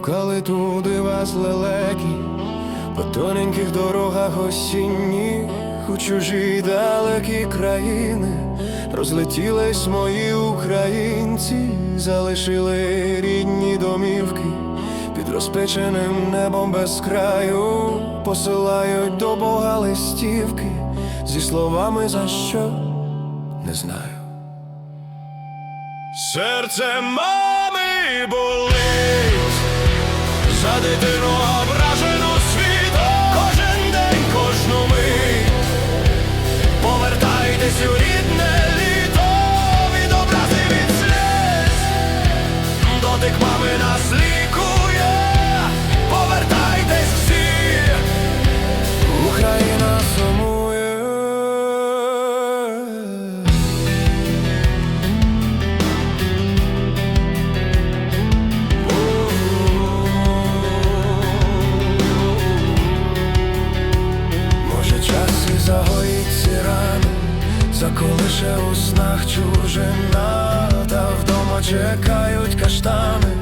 туди вас лелеки, по тоненьких дорогах осінніх у чужі далекі країни, розлетілись мої українці, залишили рідні домівки, під розпеченим небом без краю, посилають до Бога листівки. Зі словами за що? не знаю. Серце мами болить за дитину ображену світом Кожен день, кожну мить. Повертайтесь у рідне літо. Від образи від сліз. Дотик мами на лікує заколише у снах чужина, та вдома чекають каштани,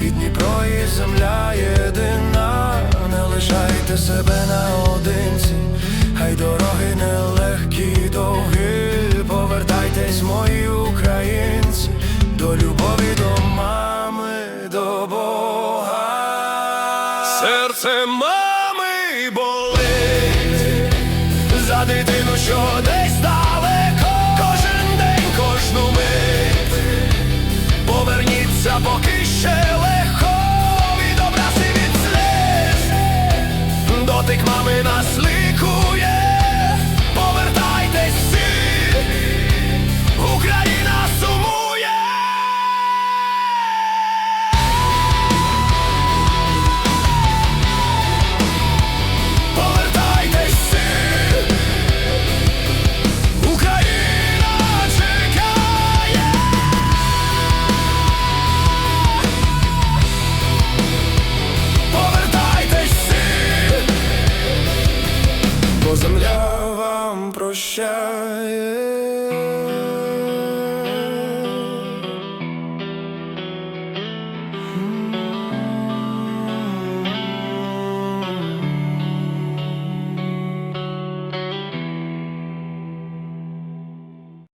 і Дніпро, і земля єдина, не лишайте себе наодинці, хай дороги нелегкі, довгі, повертайтесь, мої українці, до любові, до мами, до Бога. Серце мами болить за дитину, що десь кожен день, кожну shine.